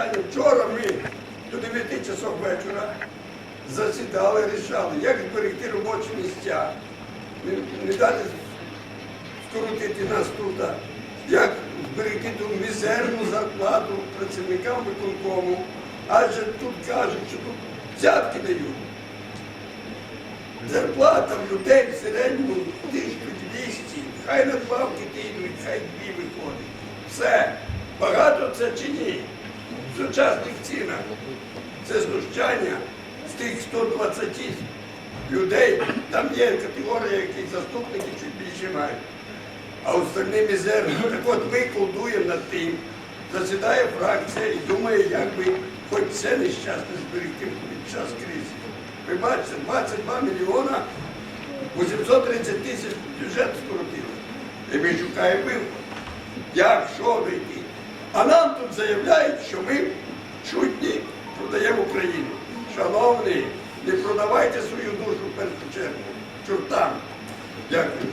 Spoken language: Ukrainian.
питання. Вчора ми до 9 часов вечора засідали, рішали, як зберегти робочі місця, не, не дати скоротити нас тут, як зберегти ту мізерну зарплату працівникам виконкому. Адже тут кажуть, що тут взятки дають. Зарплата в людей в середньому 1200, хай надбавки ті йдуть, хай дві виходить. Все. Багато це чи ні? Сучасних цінах. Це знущання з тих 120 людей. Там є категорія, які заступники чуть більше мають. А остальні мізерні. Так от ми колдуємо над тим. Засідає фракція і думає, як би хоч це нещасне зберегти під час кризи. Ви бачите, 22 мільйона 830 тисяч бюджет скоротили. І ми шукаємо виход. Як, що вийти? А нам тут заявляють, що ми чутні продаємо Україну. Шановні, не продавайте свою душу в першу чергу. Чортам. Дякую.